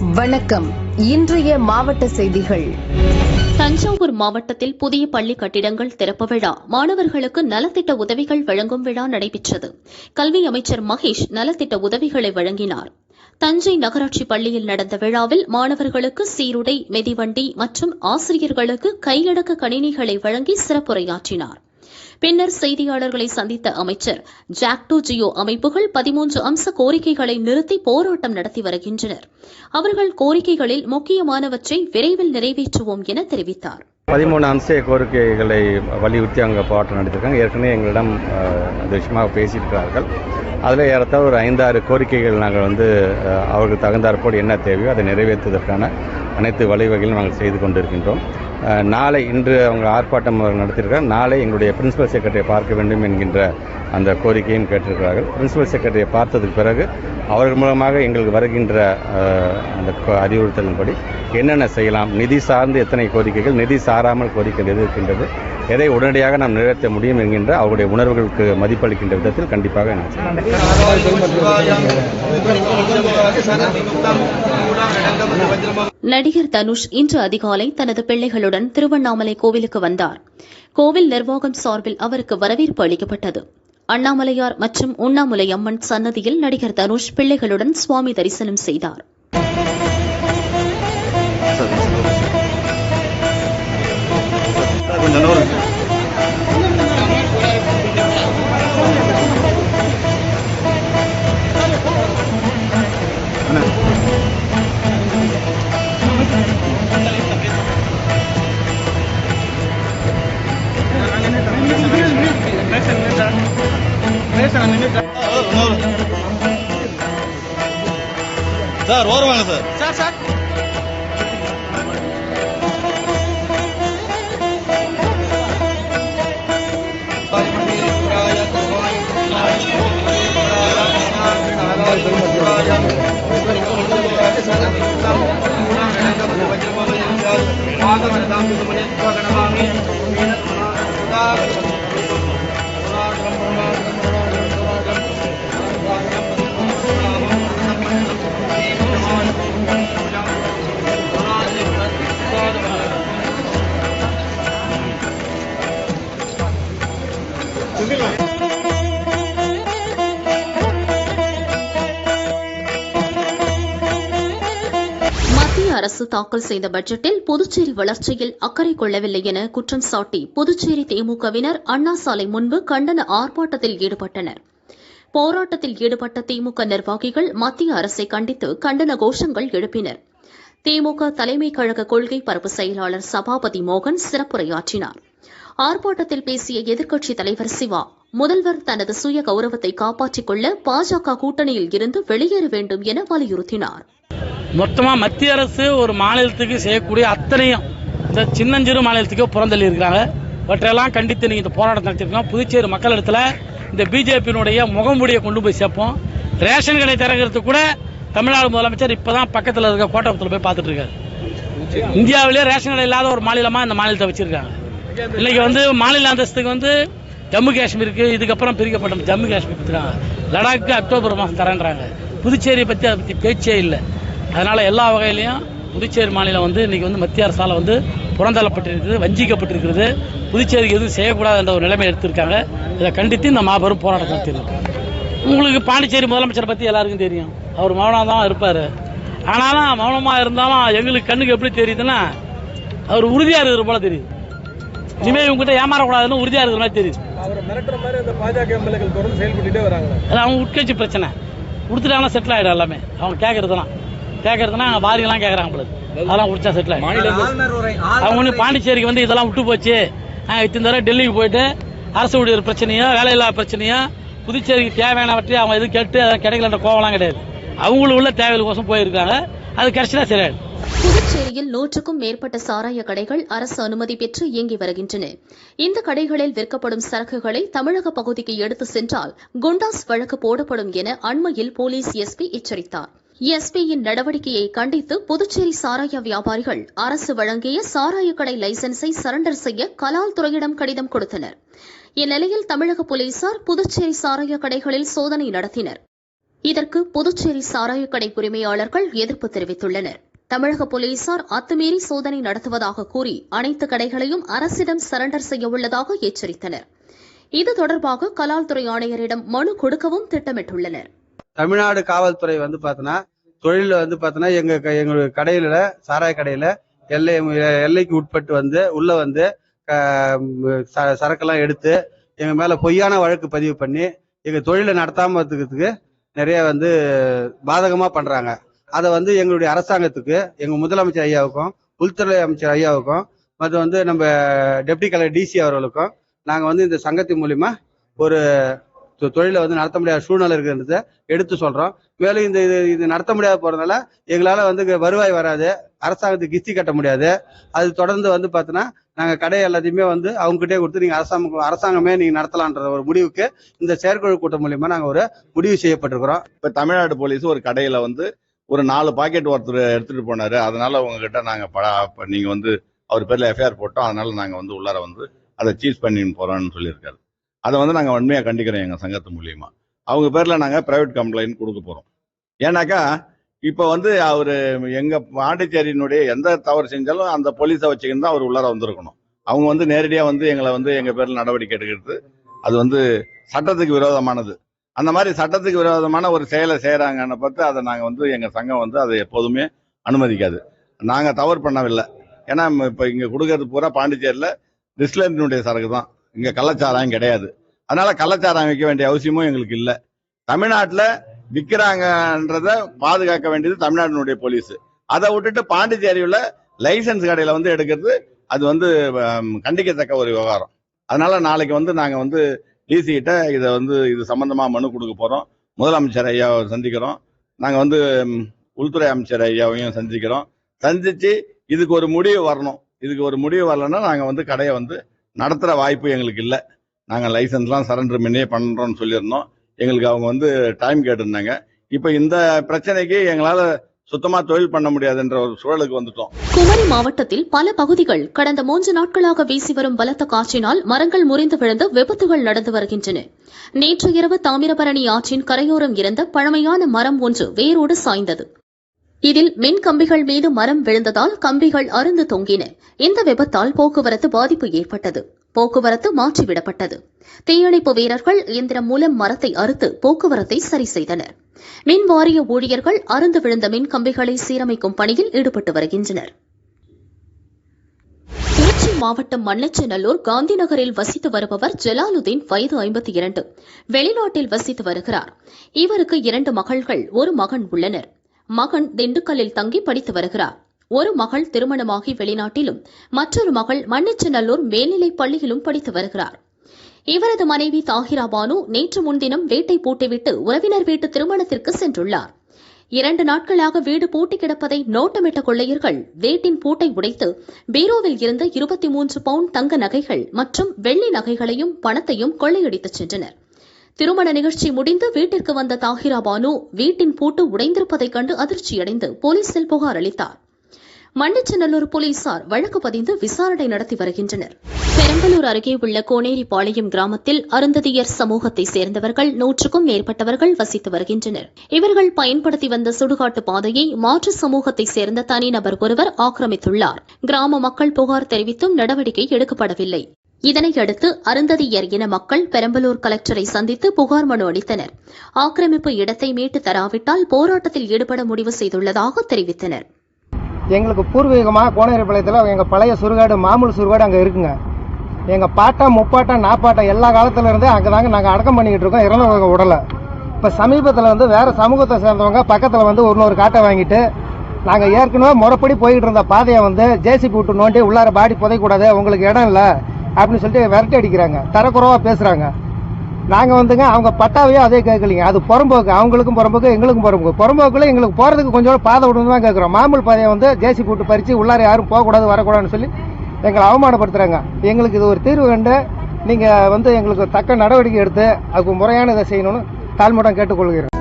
வணக்கம். இன்றைய மாவட்ட செய்திகள். தஞ்சாவூர் மாவட்டத்தில் புதிய பள்ளி கட்டிடங்கள் திறப்பு விழா. மாணவர்களுக்கு நலத்திட்ட உதவிகள் வழங்கும் விழா நடைபெற்றது. கல்வி அமைச்சர் மகேஷ் நலத்திட்ட உதவிகளை வழங்கினார். தஞ்சை நகராட்சி பள்ளியில் நடந்த விழாவில் மாணவர்களுக்கு சீருடை மிதிவண்டி மற்றும் ஆசிரியர்களுக்கு கையடக்க கணினிகளை வழங்கி சிறப்புரையாற்றினார். பின்னர் செய்தியாளர்களை சந்தித்த அமைச்சர். ஜாக்டோ ஜியோ அமைப்புகள் பதிமூன்று அம்ச கோரிக்கைகளை நிறுத்தி போராட்டம் நடத்தி வருகின்றனர். அவர்கள் கோரிக்கைகளில் முக்கியமானவற்றை விரைவில் நிறைவேற்றுவோம் என தெரிவித்தார். பதிமூணு அம்ச கோரிக்கைகளை வலியுறுத்தி அங்கே போராட்டம் நடத்திருக்காங்க. ஏற்கனவே எங்களிடம் அஹ், விஷயமாக பேசியிருக்கிறார்கள். அதில் ஏறத்தாழ ஒரு ஐந்தாறு கோரிக்கைகள் நாங்கள் வந்து அவர்கள் அவர்களுக்கு தகுந்தாற்போடு என்ன தேவையோ அதை நிறைவேற்றுவதற்கான அனைத்து வழிவகைகளும் நாங்கள் செய்து கொண்டிருக்கின்றோம். நாளை இன்று அவங்க ஆர்ப்பாட்டம் அவர்கள் நாளை எங்களுடைய பிரின்சிபல் செக்ரட்டரியை பார்க்க வேண்டும் என்கின்ற அந்த கோரிக்கையும் கேட்டிருக்கிறார்கள். பிரின்சிபல் செக்ரட்டரியை பார்த்ததுக்கு பிறகு அவர்கள் மூலமாக எங்களுக்கு வருகின்ற அந்த அறிவுறுத்தலின்படி என்னென்ன செய்யலாம் நிதி சார்ந்து எத்தனை கோரிக்கைகள் நிதி சாராமல் கோரிக்கை எது இருக்கின்றது எதை உடனடியாக நாம் நிறைவேற்ற முடியும் என்கின்ற அவருடைய உணர்வுகளுக்கு மதிப்பளிக்கின்ற விதத்தில் கண்டிப்பாக நான் நடிகர் தனுஷ் இன்று அதிகாலை தனது பிள்ளைகளுடன் திருவண்ணாமலை கோவிலுக்கு வந்தார். கோவில் நிர்வாகம் சார்பில் அவருக்கு வரவேற்பு அளிக்கப்பட்டது. அண்ணாமலையார் மற்றும் உண்ணாமுலை அம்மன் சன்னதியில் நடிகர் தனுஷ் பிள்ளைகளுடன் சுவாமி தரிசனம் செய்தார். சார் ஓரவாங்க சார். Sir sir. மத்திய அரசு தாக்கல் செய்த பட்ஜெட்டில் புதுச்சேரி வளர்ச்சியில் அக்கறை கொள்ளவில்லை என குற்றம் சாட்டி புதுச்சேரி திமுகவினர் அண்ணா சாலை முன்பு கண்டன ஆர்ப்பாட்டத்தில் ஈடுபட்டனர். போராட்டத்தில் ஈடுபட்ட திமுக நிர்வாகிகள் மத்திய அரசை கண்டித்து கண்டன கோஷங்கள் எழுப்பினர். திமுக தலைமை கழக கொள்கை பரப்பு செயலாளர் சபாபதி மோகன் சிறப்புரையாற்றினார். ஆர்ப்பாட்டத்தில் பேசிய எதிர்க்கட்சித் தலைவர் சிவா முதல்வர் தனது சுய கௌரவத்தை காப்பாற்றிக் கொள்ள பாஜக கூட்டணியில் இருந்து வெளியேற வேண்டும் என வலியுறுத்தினாா் மொத்தமாக மத்திய அரசு ஒரு மாநிலத்துக்கு செய்யக்கூடிய அத்தனையும் இந்த சின்னஞ்சிறு மாநிலத்துக்கே புறந்தள்ளி இருக்கிறாங்க. இவற்றையெல்லாம் கண்டித்து நீங்கள் இந்த போராட்டம் நடத்திருக்கோம். புதுச்சேரி மக்களிடத்தில் இந்த பிஜேபியினுடைய முகமுடியை கொண்டு போய் சேர்ப்போம். ரேஷன் கடை திறங்கிறது கூட தமிழ்நாடு முதலமைச்சர் இப்போ தான் பக்கத்தில் இருக்க கோட்டபுரத்தில் போய் பார்த்துட்டு இருக்காரு. இந்தியாவிலே ரேஷன் கடை இல்லாத ஒரு மாநிலமாக இந்த மாநிலத்தை வச்சுருக்காங்க. இன்றைக்கி வந்து மாநில அந்தஸ்துக்கு வந்து ஜம்மு காஷ்மீருக்கு இதுக்கப்புறம் பிரிக்கப்பட்ட ஜம்மு காஷ்மீர் கொடுத்துருக்காங்க லடாக்கு அக்டோபர் மாதம் தரேன்றாங்க. புதுச்சேரியை பற்றி அதை பற்றி பேச்சே இல்லை. அதனால எல்லா வகையிலையும் புதுச்சேரி மாநிலம் வந்து இன்னைக்கு வந்து மத்திய அரசால் வந்து புறந்தள்ளப்பட்டிருக்கிறது வஞ்சிக்கப்பட்டிருக்கிறது. புதுச்சேரிக்கு எதுவும் செய்யக்கூடாது என்ற ஒரு நிலைமை எடுத்திருக்காங்க. இதை கண்டித்து இந்த மாபெரும் போராட்டம் நடத்தியிருக்கோம் உங்களுக்கு பாண்டிச்சேரி முதலமைச்சரை பற்றி எல்லாருக்கும் தெரியும். அவர் மௌனம் தான் இருப்பார். ஆனாலும் மௌனமாக இருந்தாலும் எங்களுக்கு கண்ணுக்கு எப்படி தெரியுதுன்னா அவர் உறுதியாக இருக்கிற போல தெரியுது. இனிமேல் இவங்ககிட்ட ஏமாறக்கூடாதுன்னு உறுதியாக இருக்கிற மாதிரி தெரியுது. அவரை மிரட்டுற மாதிரி அந்த பாஜக எம்எல்ஏக்கள் தொடர்ந்து செயல்பட்டுட்டே வராங்க அவங்க உட்கட்சி பிரச்சனை. கொடுத்துட்டாங்கன்னா செட்டில் ஆகிடும் எல்லாமே. அவங்க கேட்கறதுலாம் கேட்கறதுனா வாரியெல்லாம் கேட்குறாங்க போல அதெல்லாம் குடிச்சா செட்டில் அவங்க ஒன்று பாண்டிச்சேரிக்கு வந்து இதெல்லாம் விட்டு போச்சு. நாங்கள் இத்தனை தடவை டெல்லிக்கு போயிட்டு அரசு ஊழியர் பிரச்சனையோ வேலையில்லா பிரச்சனையோ புதுச்சேரிக்கு தேவையானவற்றை அவங்க எதுவும் கேட்டு அதை கிடைக்கலன்ற கோவம்லாம் கிடையாது. அவங்களுக்கு உள்ள தேவைகள் கோசம் போயிருக்காங்க. அது கிடைச்சினா சரியாயிடும் புதுச்சேரியில் நூற்றுக்கும் மேற்பட்ட சாராய கடைகள் அரசு அனுமதி பெற்று இயங்கி வருகின்றன. இந்த கடைகளில் விற்கப்படும் சரக்குகளை தமிழக பகுதிக்கு எடுத்து சென்றால் குண்டாஸ் வழக்கு போடப்படும் என அண்மையில் போலீஸ் எஸ்பி எச்சரித்தார். எஸ்பியின் நடவடிக்கையை கண்டித்து புதுச்சேரி சாராய வியாபாரிகள் அரசு வழங்கிய சாராய கடை லைசன்ஸை சரண்டர் செய்ய கலால் துறையிடம் கடிதம் கொடுத்தனர். இந்நிலையில் தமிழக போலீசார் புதுச்சேரி சாராய கடைகளில் சோதனை நடத்தினர். இதற்கு புதுச்சேரி சாராயக்கடை உரிமையாளர்கள் எதிர்ப்பு தெரிவித்துள்ளனர். தமிழக போலீசார் அத்துமீறி சோதனை நடத்துவதாக கூறி அனைத்து கடைகளையும் அரசிடம் சரண்டர் செய்ய உள்ளதாக எச்சரித்தனர். இது தொடர்பாக கலால்துறை ஆணையரிடம் மனு கொடுக்கவும் திட்டமிட்டுள்ளனர். தமிழ்நாடு காவல்துறை வந்து பார்த்தோன்னா தொழிலில் வந்து பார்த்தோன்னா எங்கள் க- எங்களுடைய கடையில சாராய கடையில் எல்லை எல்லைக்கு உட்பட்டு வந்து உள்ளே வந்து ச- சரக்கெல்லாம் எடுத்து எங்கள் மேலே பொய்யான வழக்கு பதிவு பண்ணி எங்கள் தொழிலை நடத்தாமல் இருக்கிறதுக்கு நிறைய வந்து பாதகமாக பண்ணுறாங்க அதை வந்து எங்களுடைய அரசாங்கத்துக்கு எங்கள் முதலமைச்சர் ஐயாவுக்கும் உள்துறை அமைச்சர் ஐயாவுக்கும் மற்றும் வந்து நம்ம டெப்டி கலெக்டர் டிசி அவர்களுக்கும் நாங்கள் வந்து இந்த சங்கத்தின் மூலிமா ஒரு தொழிலை வந்து நடத்த முடியாத சூழ்நிலை இருக்கிறத எடுத்து சொல்கிறோம் மேலும் இந்த இது இது நடத்த முடியாத போகிறதுனால எங்களால் வந்து வருவாய் வராது. அரசாங்கத்துக்கு கிஸ்தி கட்ட முடியாது. அது தொடர்ந்து வந்து பார்த்தோன்னா நாங்கள் கடை எல்லாத்தையுமே வந்து அவங்ககிட்டே கொடுத்து நீங்கள் அரசாங்கம் அரசாங்கமே நீங்கள் நடத்தலான்ற ஒரு முடிவுக்கு இந்த செயற்குழு கூட்டம் மூலியமாக நாங்கள் ஒரு முடிவு செய்யப்பட்டிருக்கிறோம். இப்போ தமிழ்நாடு போலீஸ் ஒரு கடையில் வந்து ஒரு நாலு பாக்கெட் ஒருத்தர் எடுத்துகிட்டு போனார். அதனால் உங்ககிட்ட நாங்கள் ப- நீங்கள் வந்து அவர் பேரில் எஃப்ஐஆர் போட்டோம். அதனால் நாங்கள் வந்து உள்ளார வந்து அதை சீஸ் பண்ணின்னு போகிறோம்னு சொல்லியிருக்காரு. அதை வந்து நாங்கள் உண்மையாக கண்டிக்கிறோம் எங்கள் சங்கத்து மூலியமா. அவங்க பேரில் நாங்கள் ப்ரைவேட் கம்ப்ளைண்ட் கொடுக்க போகிறோம் ஏன்னாக்கா இப்போ வந்து அவர் எங்கள் பாண்டிச்சேரியினுடைய எந்த தவறு செஞ்சாலும் அந்த போலீஸை வச்சுக்கிட்டு தான் அவர் உள்ளார வந்திருக்கணும். அவங்க வந்து நேரடியாக வந்து எங்களை வந்து எங்கள் பேரில் நடவடிக்கை எடுக்கிறது. அது வந்து சட்டத்துக்கு விரோதமானது. அந்த மாதிரி சட்டத்துக்கு விரோதமான ஒரு செயலை செய்கிறாங்கன்னு பார்த்து அதை நாங்கள் வந்து எங்கள் சங்கம் வந்து அதை எப்போதுமே அனுமதிக்காது. நாங்கள் தவறு பண்ணவில்லை. ஏன்னா இப்போ இங்கே கொடுக்கறது பூரா பாண்டிச்சேரியில் டிஸ்லரினுடைய சரக்கு தான். இங்க கள்ளச்சாராயம் கிடையாது. அதனால கள்ளச்சாராயம் வைக்க வேண்டிய அவசியமும் எங்களுக்கு இல்லை. தமிழ்நாட்டில் விற்கிறாங்கன்றத பாதுகாக்க வேண்டியது தமிழ்நாட்டினுடைய போலீஸ். அதை விட்டுட்டு பாண்டிச்சேரியில் லைசன்ஸ் கடையில் வந்து எடுக்கிறது அது வந்து கண்டிக்கத்தக்க ஒரு விவகாரம். அதனால நாளைக்கு வந்து நாங்கள் வந்து டிசிகிட்ட இதை வந்து இது சம்மந்தமாக மனு கொடுக்க போகிறோம் முதலமைச்சர் ஐயாவை சந்திக்கிறோம். நாங்கள் வந்து உள்துறை அமைச்சர் ஐயாவையும் சந்திக்கிறோம். சந்தித்து இதுக்கு ஒரு முடிவு வரணும். இதுக்கு ஒரு முடிவு வரலன்னா நாங்கள் வந்து கடையை வந்து நடத்துற வாய்ப்பு எங்களுக்கு இல்லை. நாங்க லைசன்ஸ்லாம் சரண்டர் முன்னே பண்றோம்னு சொல்லியிருந்தோம். எங்களுக்கு அவங்க வந்து டைம் கேட்டிருந்தாங்க. இப்போ இந்த பிரச்சனைக்கு எங்களால சுத்தமா தொழில் பண்ண முடியாதுன்ற ஒரு சூழலுக்கு வந்துட்டோம். குமரி மாவட்டத்தில் பல பகுதிகள் கடந்த மூன்று நாட்களாக வீசி வரும் பலத்த காற்றினால் மரங்கள் முறிந்து விழுந்து விபத்துகள் நடந்து வருகின்றன. நேற்று இரவு தாமிரபரணி ஆற்றின் கரையோரம் இருந்த பழமையான மரம் ஒன்று வேரோடு சாய்ந்தது. இதில் மின் கம்பிகள் மீது மரம் விழுந்ததால் கம்பிகள் அருந்து தொங்கின. இந்த விபத்தால் போக்குவரத்து பாதிப்பு ஏற்பட்டது. போக்குவரத்து மாற்றிவிடப்பட்டது. தீயணைப்பு வீரர்கள் இயந்திரம் மூலம் மரத்தை அறுத்து போக்குவரத்தை சரி செய்தனர். மின் வாரிய ஊழியர்கள் அருந்து விழுந்த மின் கம்பிகளை சீரமைக்கும் பணியில் ஈடுபட்டு வருகின்றனர். திருச்சி மாவட்டம் மண்ணச்சநல்லூர் காந்தி நகரில் வசித்து வருபவர் ஜலாலுதீன் வயது ஐம்பத்தி இரண்டு. வெளிநாட்டில் வசித்து வருகிறார். இவருக்கு இரண்டு மகள்கள் ஒரு மகன் உள்ளனர். மகன் திண்டுக்கல்லில் தங்கி படித்து வருகிறார். ஒரு மகள் திருமணமாகி வெளிநாட்டிலும் மற்றொரு மகள் மண்ணச்சநல்லூர் மேல்நிலைப் பள்ளியிலும் படித்து வருகிறார். இவரது மனைவி தாகிரா பானு நேற்று முன்தினம் வீட்டை பூட்டிவிட்டு உறவினர் வீட்டு திருமணத்திற்கு சென்றுள்ளார். இரண்டு நாட்களாக வீடு பூட்டி கிடப்பதை நோட்டமிட்ட கொள்ளையர்கள் வீட்டின் பூட்டை உடைத்து பீரோவில் இருந்த இருபத்தி மூன்று பவுண்ட் தங்க நகைகள் மற்றும் வெள்ளி நகைகளையும் பணத்தையும் கொள்ளையடித்துச் சென்றனர். திருமண நிகழ்ச்சி முடிந்து வீட்டிற்கு வந்த தாகிரா பானு வீட்டின் பூட்டு உடைந்திருப்பதைக் கண்டு அதிர்ச்சியடைந்து போலீசில் புகார் அளித்தார். மண்ணச்சநல்லூர் போலீசார் வழக்கு பதிந்து விசாரணை நடத்தி வருகின்றனர். பெரம்பலூர் அருகே உள்ள கோனேரிபாளையம் கிராமத்தில் அருந்ததியர் சமூகத்தை சேர்ந்தவர்கள் நூற்றுக்கும் மேற்பட்டவர்கள் வசித்து வருகின்றனர். இவர்கள் பயன்படுத்தி வந்த சுடுகாட்டு பாதையை மாற்று சமூகத்தை சேர்ந்த தனிநபர் ஒருவர் ஆக்கிரமித்துள்ளார். கிராம மக்கள் புகார் தெரிவித்தும் நடவடிக்கை எடுக்கப்படவில்லை. இதனையடுத்து அருந்ததியர் இன மக்கள் பெரம்பலூர் கலெக்டரை சந்தித்து புகார் மனு அளித்தனர். ஆக்கிரமிப்பு இடத்தை மீட்டு தராவிட்டால் போராட்டத்தில் ஈடுபட முடிவு செய்துள்ளதாக தெரிவித்தனர். எங்களுக்கு பூர்வீகமாக கோனேரிப்பாளையத்தில் எங்கள் பழைய சுருகாடு மாமூல் சுருகாடு அங்கே இருக்குங்க. எங்கள் பாட்டா முப்பாட்டா நாப்பாட்டா எல்லா காலத்துல இருந்தே அங்கே தாங்க நாங்கள் அடக்கம் பண்ணிக்கிட்டு இருக்கோம். இறந்தவங்க உடலை. இப்போ சமீபத்தில் வந்து வேறு சமூகத்தை சேர்ந்தவங்க பக்கத்தில் வந்து இன்னொரு காட்டை வாங்கிட்டு நாங்கள் ஏற்கனவே முறைப்படி போய்கிட்டு இருந்த பாதையை வந்து ஜேசிபி விட்டு நோண்டி உள்ளார பாடி புதைக்கூடாது உங்களுக்கு இடம் இல்லை. அப்படின்னு சொல்லிட்டு விரட்டி அடிக்கிறாங்க. தரக்குறவாக பேசுகிறாங்க நாங்கள் வந்துங்க அவங்க பட்டாவையோ அதே கேட்கலீங்க. அது புறம்போக்கு. அவங்களுக்கும் புறம்போக்கு எங்களுக்கும் புறம்போக்கு. புறம்போக்குள்ள எங்களுக்கு போகிறதுக்கு கொஞ்சம் பாதை விடணும் தான் கேட்குறோம். மாமூல் பாதையை வந்து ஜேசி போட்டு பறித்து உள்ளார யாரும் போகக்கூடாது வரக்கூடாதுன்னு சொல்லி எங்களை அவமானப்படுத்துகிறாங்க எங்களுக்கு இது ஒரு தீர்வு கண்டு நீங்கள் வந்து எங்களுக்கு தக்க நடவடிக்கை எடுத்து அதுக்கு முறையான இதை செய்யணும்னு தாழ்மட்டம் கேட்டுக்கொள்கிறோம்